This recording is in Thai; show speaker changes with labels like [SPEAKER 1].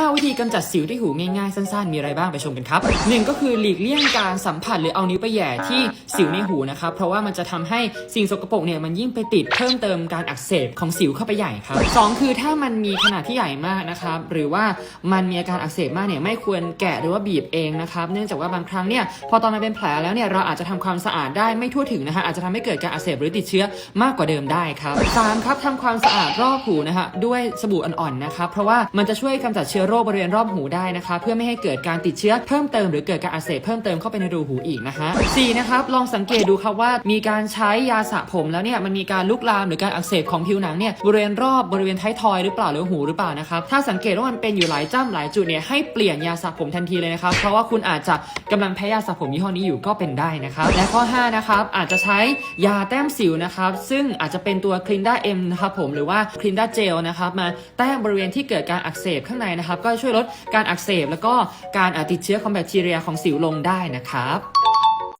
[SPEAKER 1] 5 วิธีกำจัดสิวที่หูง่ายๆ สั้นๆ มีอะไรบ้างไปชมกันครับหนึ่งก็คือหลีกเลี่ยงการสัมผัสหรือเอานิ้วไปแหย่ที่สิวในหูนะครับ เพราะว่ามันจะทำให้สิ่งสกปรกเนี่ยมันยิ่งไปติดเพิ่มเติมการอักเสบของสิวเข้าไปใหญ่ครับสองคือถ้ามันมีขนาดที่ใหญ่มากนะครับ หรือว่ามันมีอาการอักเสบมากเนี่ยไม่ควรแกะหรือว่าบีบเองนะครับ เนื่องจากว่าบางครั้งเนี่ยพอตอนมันเป็นแผลแล้วเนี่ยเราอาจจะทำความสะอาดได้ไม่ทั่วถึงนะฮะอาจจะทำให้เกิดการอักเสบหรือติดเชื้อมากกว่าเดิมได้ครับสามครับทำความสะอาดรอบหูนะฮะด้วยสบู่อ่อนๆนะครับเพราะว่ามันจะช่วยกำจัดเชื้อโรคบริเวณรอบหูได้นะคะ เพื่อไม่ให้เกิดการติดเชื้อเพิ่มเติมหรือเกิดการอักเสบเพิ่มเติมเข้าไปในรูหูอีกนะฮะสี่นะครับลองสังเกตดูครับว่ามีการใช้ยาสระผมแล้วเนี่ยมันมีการลุกลามหรือการอักเสบของผิวหนังเนี่ยบริเวณรอบบริเวณท้ายทอยหรือเปล่าหรือหูหรือเปล่านะครับถ้าสังเกตว่ามันเป็นอยู่หลายจ้ำหลายจุดเนี่ยให้เปลี่ยนยาสระผมทันทีเลยนะครับเพราะว่าคุณอาจจะกำลังแพ้ยาสระผมยี่ห้อนี้อยู่ก็เป็นได้นะครับและข้อห้านะครับอาจจะใช้ยาแต้มสิวนะครับซึ่งอาจจะเป็นตัวคลินด้าเอ็มนะครับผมหรือว่าคลินด้าเจลนะครับมาแต้มบริเวณที่เกิดการอักเสบข้างในนะครับก็ช่วยลดการอักเสบ แล้วก็การอ่าติดเชื้อของแบคทีเรียของสิวลงได้นะครับ